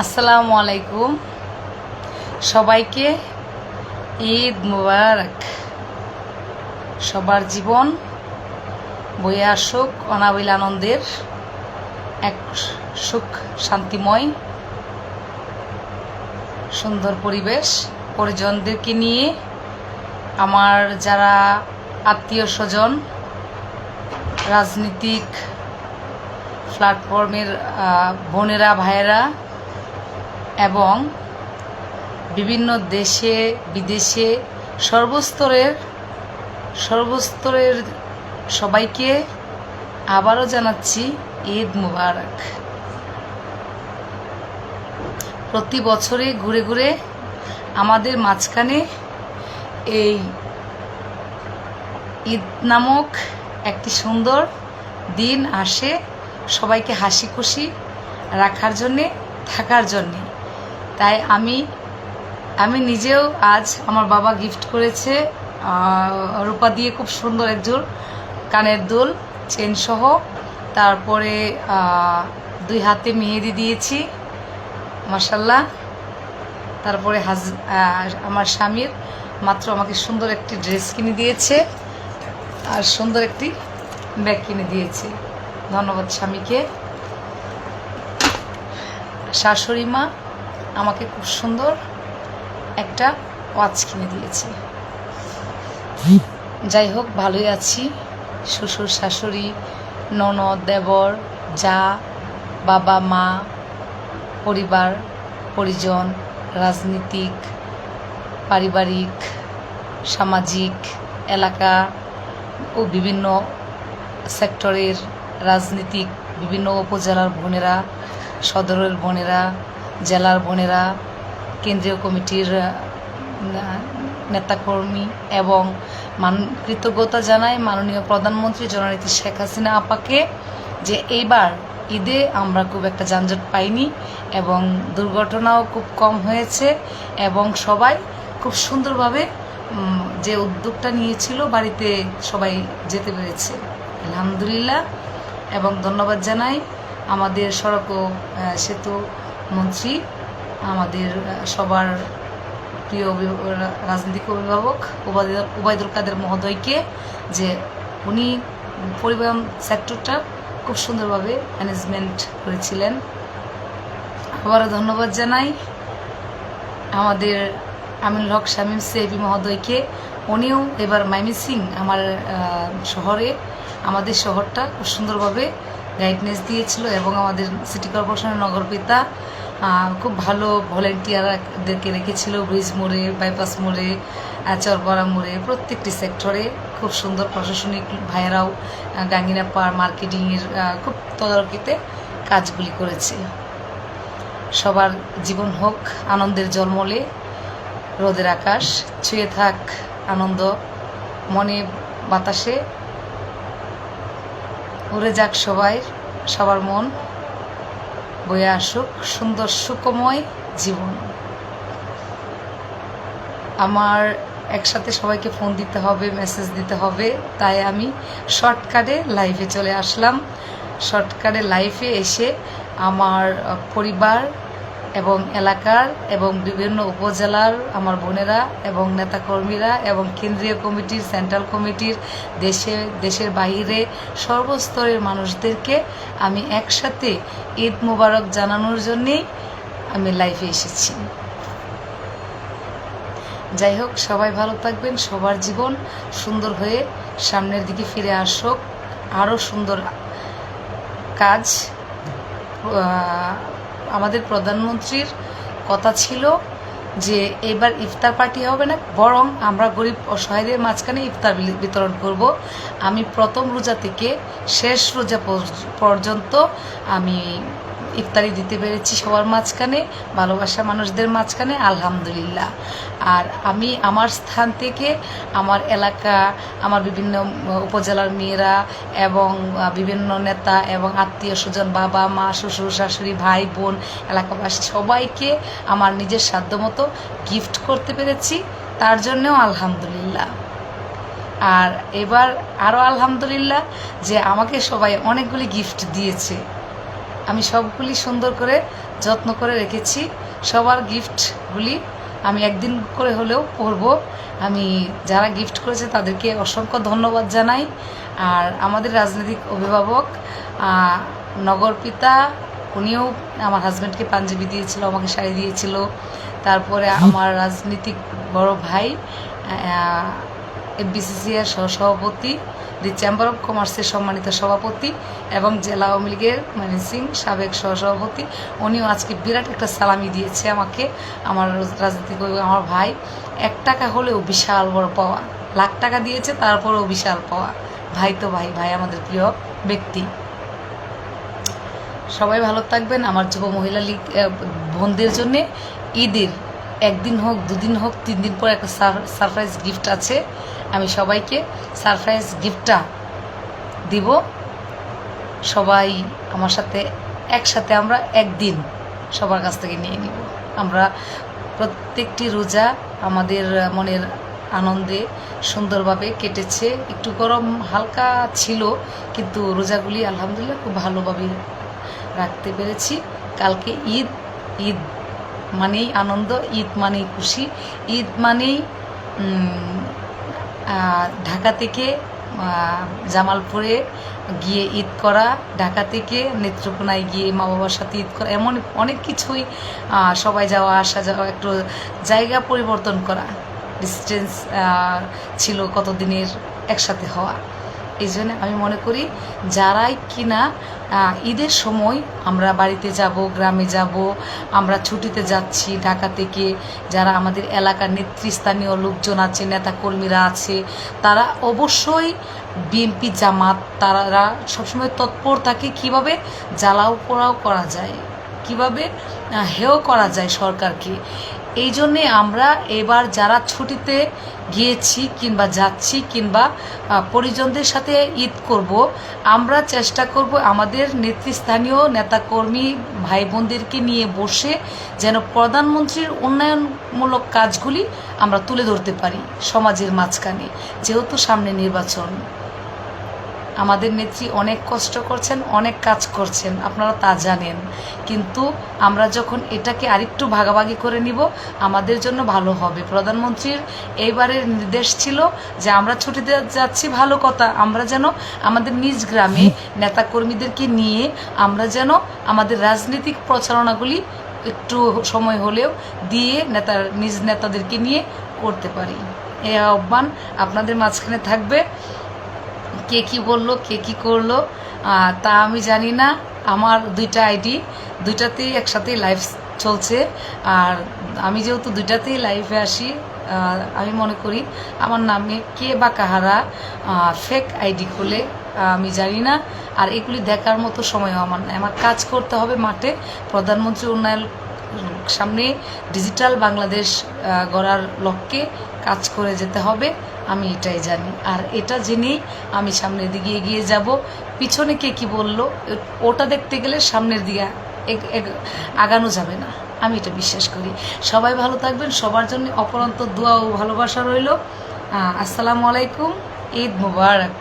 আসসালামু আলাইকুম। সবাইকে ঈদ মুবারক। সবার জীবন বয়ে আসুক অনাবিল আনন্দের, এক সুখ শান্তিময়, সুন্দর পরিবেশ। পরিজনদেরকে নিয়ে আমার যারা আত্মীয় স্বজন, রাজনীতিক প্ল্যাটফর্মের বোনেরা, ভাইয়েরা এবং বিভিন্ন দেশে, বিদেশে সর্বস্তরের সর্বস্তরের সবাইকে আবারও জানাচ্ছি ঈদ মুবারক। প্রতি বছরে ঘুরে ঘুরে আমাদের মাঝখানে এই ঈদ নামক একটি সুন্দর দিন আসে সবাইকে হাসি খুশি রাখার জন্যে, থাকার জন্যে। তাই আমি আমি নিজেও আজ আমার বাবা গিফট করেছে রূপা দিয়ে খুব সুন্দর একজোর কানের দুল চেন সহ। তারপরে দুই হাতে মেহেদি দিয়েছি মাসাল্লাহ তারপরে হাজ আমার স্বামীর মাত্র আমাকে সুন্দর একটি ড্রেস কিনে দিয়েছে, আর সুন্দর একটি ব্যাগ কিনে দিয়েছে। ধন্যবাদ স্বামীকে। শাশুড়ি মা আমাকে খুব সুন্দর একটা ওয়াচ কিনে দিয়েছে। যাই হোক, ভালোই আছি। শ্বশুর, শাশুড়ি, ননদ, দেবর, যা, বাবা, মা, পরিবার, পরিজন, রাজনীতিক, পারিবারিক, সামাজিক, এলাকা ও বিভিন্ন সেক্টরের রাজনীতিক বিভিন্ন উপজেলার বোনেরা, সদরের বোনেরা জেলার বোনেরা, কেন্দ্রীয় কমিটির নেতাকর্মী এবং মান, কৃতজ্ঞতা জানাই মাননীয় প্রধানমন্ত্রী জননেত্রী শেখ হাসিনা আপাকে যে এইবার ঈদে আমরা খুব একটা যানজট পাইনি এবং দুর্ঘটনাও খুব কম হয়েছে এবং সবাই খুব সুন্দরভাবে যে উদ্যোগটা নিয়েছিল বাড়িতে সবাই যেতে পেরেছে। আলহামদুলিল্লাহ এবং ধন্যবাদ জানাই আমাদের সড়ক সেতু মন্ত্রী, আমাদের সবার প্রিয় রাজনৈতিক অভিভাবক উবায়দুল কাদের মহোদয়কে যে উনি পরিবহন সেক্টরটা খুব সুন্দরভাবে ম্যানেজমেন্ট করেছিলেন। আবারও ধন্যবাদ জানাই আমাদের আমিনুল হক শামীম সেবি মহোদয়কে। উনিও এবার মাইমিসিং আমার শহরে, আমাদের শহরটা খুব সুন্দরভাবে গাইডনেস দিয়েছিল এবং আমাদের সিটি কর্পোরেশনের নগরপিতা খুব ভালো ভলেন্টিয়ারদেরকে রেখেছিল ব্রিজ মোড়ে বাইপাস মোড়ে চরপাড়া মোড়ে, প্রত্যেকটি সেক্টরে খুব সুন্দর প্রশাসনিক ভাইয়েরাও গাঙ্গিনা পার মার্কেটিংয়ের খুব তদারকিতে কাজগুলি করেছে। সবার জীবন হোক, আনন্দের জন্মলে রোদের আকাশ, ছুঁয়ে থাক আনন্দ, মনে বাতাসে উড়ে যাক সবাই, সবার মন। বয়ে আসুক সুন্দর সুকময় জীবন। আমার একসাথে সবাইকে ফোন দিতে হবে মেসেজ দিতে হবে, তাই আমি শর্টকাটে লাইভে চলে আসলাম। শর্টকাটে লাইফে এসে আমার পরিবার এবং এলাকার এবং বিভিন্ন উপজেলার আমার বোনেরা এবং নেতাকর্মীরা এবং কেন্দ্রীয় কমিটির, সেন্ট্রাল কমিটির, দেশে, দেশের বাইরে সর্বস্তরের মানুষদেরকে আমি একসাথে ঈদ মোবারক জানানোর জন্যেই আমি লাইভে এসেছি। যাই হোক, সবাই ভালো থাকবেন, সবার জীবন সুন্দর হয়ে সামনের দিকে ফিরে আসুক। আরও সুন্দর কাজ আমাদের প্রধানমন্ত্রীর কথা ছিল যে এবার ইফতার পার্টি হবে না, বরং আমরা গরিব অসহায়দের মাঝখানে ইফতার বিতরণ করব। আমি প্রথম রোজা থেকে শেষ রোজা পর্য- পর্যন্ত আমি ইফতারি দিতে পেরেছি সবার মাঝখানে, ভালোবাসা মানুষদের মাঝখানে, আলহামদুলিল্লাহ। আর আমি আমার স্থান থেকে আমার এলাকা, আমার বিভিন্ন উপজেলার মেয়েরা এবং বিভিন্ন নেতা এবং আত্মীয় স্বজন, বাবা, মা, শ্বশুর, শাশুড়ি, ভাই, বোন, এলাকাবাসী সবাইকে আমার নিজের সাধ্যমতো গিফট করতে পেরেছি। তার জন্যও আলহামদুলিল্লাহ। আর এবার আরও আলহামদুলিল্লাহ যে আমাকে সবাই অনেকগুলি গিফট দিয়েছে। আমি সবগুলি সুন্দর করে যত্ন করে রেখেছি। সবার গিফটগুলি আমি একদিন করে হলেও পরবো। আমি যারা গিফট করেছে তাদেরকে অসংখ্য ধন্যবাদ জানাই। আর আমাদের রাজনৈতিক অভিভাবক নগর পিতা উনিও আমার হাজব্যান্ডকে পাঞ্জাবি দিয়েছিল আমাকে শাড়ি দিয়েছিল। তারপরে আমার রাজনীতিক বড় ভাই এফবিসিসিআর সহসভাপতি। দি চেম্বার অফ কমার্সের সম্মানিত সভাপতি এবং জেলা আওয়ামী লীগের মানে সিং সাবেক সহসভাপতি উনিও আজকে বিরাট একটা সালামি দিয়েছে আমাকে আমার অভিভাবক, আমার ভাই। এক টাকা হলেও বিশাল বড় পাওয়া। লাখ টাকা দিয়েছে তারপরেও বিশাল পাওয়া। ভাই তো ভাই ভাই আমাদের প্রিয় ব্যক্তি। সবাই ভালো থাকবেন। আমার যুব মহিলা লীগ বোনদের জন্য ঈদের একদিন হোক দুদিন হোক তিন দিন পর একটা সারপ্রাইজ গিফট আছে। আমি সবাইকে সারপ্রাইজ গিফটটা দিব। সবাই আমার সাথে, একসাথে আমরা একদিন সবার কাছ থেকে নিয়ে নিব। আমরা প্রত্যেকটি রোজা আমাদের মনের আনন্দে সুন্দরভাবে কেটেছে। একটু গরম হালকা ছিল, কিন্তু রোজাগুলি আলহামদুলিল্লাহ খুব ভালোভাবে রাখতে পেরেছি। কালকে ঈদ ঈদ মানেই আনন্দ, ঈদ মানেই খুশি, ঈদ মানেই ঢাকা থেকে জামালপুরে গিয়ে ঈদ করা, ঢাকা থেকে নেত্রকোনায় গিয়ে মা বাবার সাথে ঈদ করা, এমন অনেক কিছুই সবাই যাওয়া, আসা যাওয়া, একটু জায়গা পরিবর্তন করা ডিস্টেন্স ছিল কতদিনের একসাথে হওয়া। এই জন্য আমি মনে করি যারাই কিনা ঈদের সময় আমরা বাড়িতে যাব, গ্রামে যাব, আমরা ছুটিতে যাচ্ছি ঢাকা থেকে, যারা আমাদের এলাকার নেতৃস্থানীয় লোকজন আছে, নেতাকর্মীরা আছে, তারা অবশ্যই বিএনপি জামাত, তারা সবসময় তৎপর থাকে কীভাবে জ্বালাও পোড়াও করা যায়, কীভাবে হেয় করা যায় সরকারকে। এই জন্যে আমরা এবার যারা ছুটিতে গিয়েছি কিংবা যাচ্ছি কিংবা পরিজনদের সাথে ঈদ করব, আমরা চেষ্টা করব আমাদের নেতৃস্থানীয় নেতাকর্মী ভাই বোনদেরকে নিয়ে বসে যেন প্রধানমন্ত্রীর উন্নয়নমূলক কাজগুলি আমরা তুলে ধরতে পারি সমাজের মাঝখানে, যেহেতু সামনে নির্বাচন। আমাদের নেত্রী অনেক কষ্ট করছেন, অনেক কাজ করছেন, আপনারা তা জানেন। কিন্তু আমরা যখন এটাকে আরেকটু ভাগাভাগি করে নিব, আমাদের জন্য ভালো হবে। প্রধানমন্ত্রীর এইবারের নির্দেশ ছিল যে আমরা ছুটিতে যাচ্ছি, ভালো কথা। আমরা যেন আমাদের নিজ গ্রামে নেতাকর্মীদেরকে নিয়ে আমরা যেন আমাদের রাজনৈতিক প্রচারণাগুলি একটু সময় হলেও দিয়ে নেতার নিজ নেতাদেরকে নিয়ে করতে পারি। এই আহ্বান আপনাদের মাঝখানে থাকবে। কে কি বলল, কে কি করল তা আমি জানি না। আমার দুইটা আইডি, দুইটাতেই একসাথেই লাইভ চলছে। আর আমি যেহেতু দুইটাতেই লাইভে আসি আমি মনে করি আমার নামে কে বা কাহারা ফেক আইডি খুলে আমি জানি না। আর এগুলি দেখার মতো সময়ও আমার আমার কাজ করতে হবে মাঠে। প্রধানমন্ত্রী উন্নয়ন সামনে ডিজিটাল বাংলাদেশ গড়ার লক্ষ্যে কাজ করে যেতে হবে। আমি এটাই জানি। আর এটা জেনেই আমি সামনের দিকে এগিয়ে যাব। পিছনে কে কী বলল, ওটা দেখতে গেলে সামনের দিকে আগানো যাবে না। আমি এটা বিশ্বাস করি। সবাই ভালো থাকবেন, সবার জন্য অপরন্ত দোয়া ও ভালোবাসা রইল। আসসালামু আলাইকুম, ঈদ মুবারক।